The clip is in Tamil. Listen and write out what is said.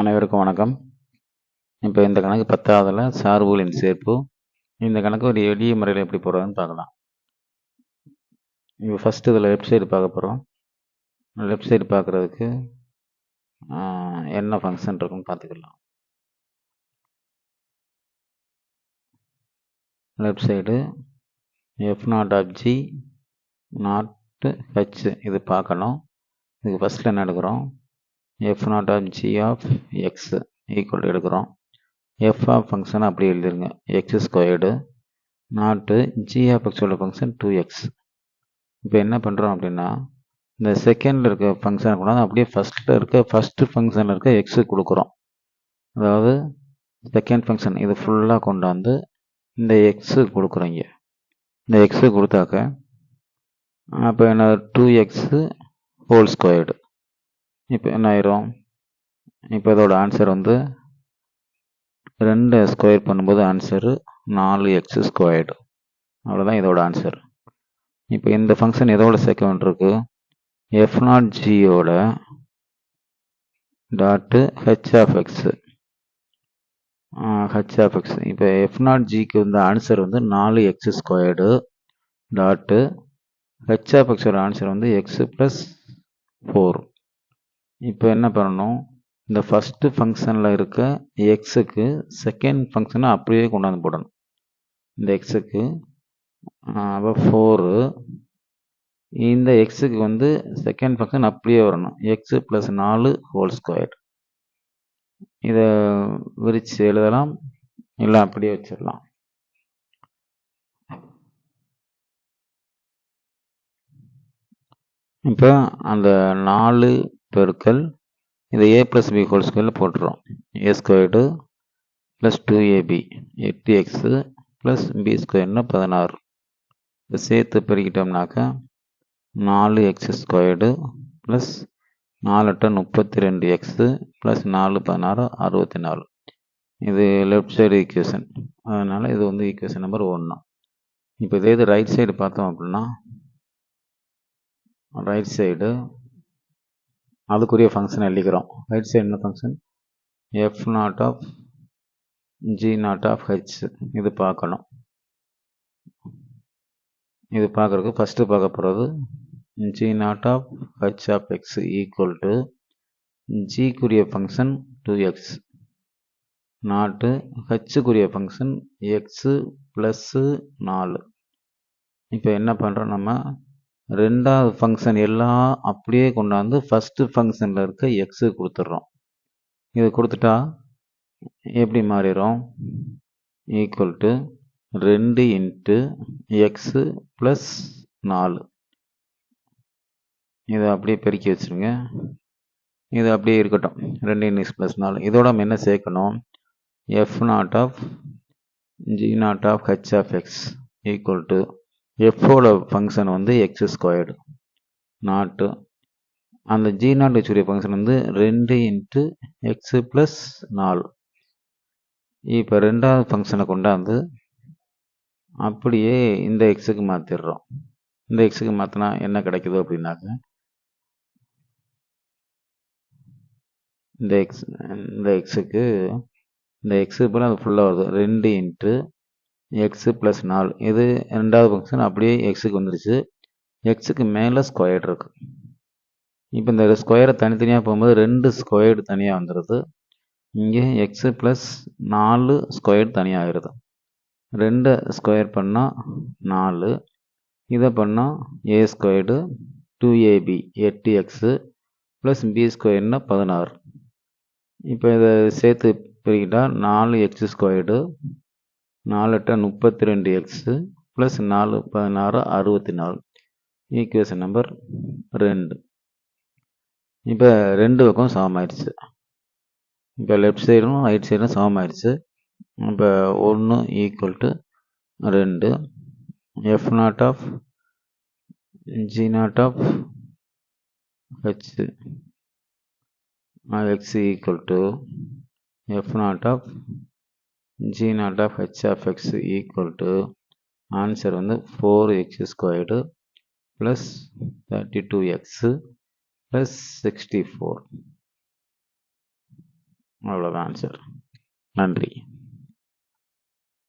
அனைவருக்கும் வணக்கம். இப்போ இந்த கணக்கு பத்தாவதுல சார்புகளின் சேர்ப்பு. இந்த கணக்கு ஒரு எளிய முறையில் எப்படி போடுறதுன்னு பார்க்கலாம். இப்போ ஃபஸ்ட்டு இதில் லெஃப்ட் சைடு பார்க்க போகிறோம் லெஃப்ட் சைடு பார்க்குறதுக்கு என்ன ஃபங்க்ஷன் இருக்குன்னு பார்த்துக்கலாம். Left side F nought of G nought H இது பார்க்கணும். இதுக்கு ஃபஸ்ட்டில் என்ன எடுக்கிறோம்? F nought of G of X equal எடுக்கிறோம். எஃப் ஆஃப் ஃபங்க்ஷன் அப்படி எழுதிருங்க. X squared nought G of எக்ஸோட ஃபங்க்ஷன் டூ எக்ஸ் இப்போ என்ன பண்ணுறோம் அப்படின்னா இந்த செகண்டில் இருக்க ஃபங்க்ஷனை கொண்டாந்து அப்படியே ஃபஸ்ட்டில் இருக்க ஃபஸ்ட்டு ஃபங்க்ஷனில் இருக்க எக்ஸு கொடுக்குறோம். அதாவது செகண்ட் ஃபங்க்ஷன் இது ஃபுல்லாக கொண்டாந்து இந்த எக்ஸு கொடுக்குறோங்க இந்த எக்ஸு கொடுத்தாக்க அப்போ என்ன டூ எக்ஸு ஹோல் ஸ்கொயர்டு இப்போ என்ன ஆயிரும்? இப்போ இதோட ஆன்சர் வந்து ரெண்டு ஸ்கொயர் பண்ணும்போது ஆன்சரு நாலு எக்ஸ் ஸ்கொயர்டு அவ்வளோதான் இதோட ஆன்சர் இப்போ இந்த ஃபங்க்ஷன் எதோட சேர்க்க வேண்டியிருக்கு? F not ஜியோட dot H of X H of X இப்போ எஃப் நாட் ஜிக்கு வந்து ஆன்சர் வந்து நாலு X squared dot H of எக்ஸோட ஆன்சர் வந்து எக்ஸ் ப்ளஸ் ஃபோர் இப்போ என்ன பண்ணணும்? இந்த ஃபஸ்ட்டு ஃபங்க்ஷனில் இருக்க எக்ஸுக்கு செகண்ட் ஃபங்க்ஷனை அப்படியே கொண்டாந்து போடணும். இந்த எக்ஸுக்கு அப்போ ஃபோரு இந்த எக்ஸுக்கு வந்து செகண்ட் ஃபங்க்ஷன் அப்படியே வரணும். எக்ஸு ப்ளஸ் நாலு ஹோல் ஸ்கொயர் இதை விரித்து எழுதலாம். இல்லை அப்படியே வச்சிடலாம். இப்போ அந்த நாலு பெருக்கல் இந்த ஏ ப்ளஸ் பி ஹோல் ஸ்கொயரில் போட்டுரும் A squared plus two AB எட்டு எக்ஸு ப்ளஸ் பி ஸ்கொயர்னு பதினாறு. இதை சேர்த்து பெருக்கிட்டோம்னாக்கா நாலு எக்ஸ் ஸ்கொயர்டு ப்ளஸ் நாலு எட்டு முப்பத்தி ரெண்டு எக்ஸு ப்ளஸ் நாலு பதினாறு அறுபத்தி நாலு இது லெஃப்ட் சைடு ஈக்குவேஷன் அதனால் இது வந்து ஈக்குவேஷன் நம்பர் ஒன்று இப்போ இதே இது ரைட் சைடு பார்த்தோம் அப்படின்னா ரைட் சைடு அதுக்குரிய ஃபங்க்ஷன் எழுதிக்கிறோம். ரைட் சைடு என்ன function F nought of G nought of H இது பார்க்கணும். இது பார்க்குறதுக்கு ஃபஸ்ட்டு பார்க்க போகிறது G nought of H of X equal to ஜிக்குரிய function two X நாட்டு ஹெச்சுக்குரிய ஃபங்க்ஷன் எக்ஸு ப்ளஸ்ஸு நாலு. இப்போ என்ன பண்ணுறோம் நம்ம? ரெண்டாவது ஃபங்க்ஷன் எல்லாம் அப்படியே கொண்டாந்து ஃபஸ்ட்டு ஃபங்க்ஷனில் இருக்க எக்ஸு கொடுத்துட்றோம். இது கொடுத்துட்டா எப்படி மாறிடும்? ஈக்குவல் டு ரெண்டு இன்ட்டு எக்ஸு ப்ளஸ் நாலு. இதை அப்படியே பெருக்கி வச்சுருங்க. இது அப்படியே இருக்கட்டும். ரெண்டு இன்எக்ஸ் ப்ளஸ் நாலு. இதோட நம்ம என்ன சேர்க்கணும்? F nought of G nought of H of X equal to எஃப்போட function வந்து எக்ஸ் ஸ்கொயர்டு நாட்டு அந்த ஜி நாட் ஹெச்சுடைய ஃபங்க்ஷன் வந்து ரெண்டு இன்ட்டு எக்ஸு ப்ளஸ் நாலு. இப்போ ரெண்டாவது ஃபங்க்ஷனை கொண்டாந்து அப்படியே இந்த எக்ஸுக்கு மாற்றிடுறோம் இந்த எக்ஸுக்கு மாற்றினா என்ன கிடைக்குது அப்படின்னாக்க இந்த எக்ஸ் இந்த எக்ஸுக்கு இந்த எக்ஸு போல் அது ஃபுல்லாக வருது. ரெண்டு இன்ட்டு எக்ஸு ப்ளஸ் நாலு இது ரெண்டாவது ஃபங்க்ஷன் அப்படியே எக்ஸுக்கு வந்துருச்சு. எக்ஸுக்கு மேலே ஸ்கொயர் இருக்கு. இப்போ இந்த ஸ்கொயரை தனித்தனியாக போகும்போது ரெண்டு ஸ்கொயர்டு தனியாக வந்துடுது இங்கே எக்ஸு ப்ளஸ் நாலு ஸ்கொயர் தனியாக ஆகிருது ரெண்டு ஸ்கொயர் பண்ணால் நாலு. இதை பண்ணால் ஏ ஸ்கொயர்டு டூ ஏபி எட்டு எக்ஸு ப்ளஸ் பி ஸ்கொயர்னா பதினாறு. இப்போ இதை சேர்த்து பிரிக்கிட்டால் நாலு எக்ஸ் ஸ்கொயர்டு நாலு எட்ட முப்பத்தி ரெண்டு எக்ஸு ப்ளஸ் நாலு பதினாறு அறுபத்தி நாலு. ஈக்குவேஷன் நம்பர் ரெண்டு. இப்போ ரெண்டு பக்கம் சமமாயிடுச்சு இப்போ லெஃப்ட் சைடும் ரைட் சைடும் சமமாயிடுச்சு இப்போ ஒன்று ஈக்குவல் டு ரெண்டு. F nought of G nought of H X equal to F nought of G nought of H of X equal to answer வந்து four X squared plus thirty two X plus sixty four அவ்வளோதான் ஆன்சர் நன்றி.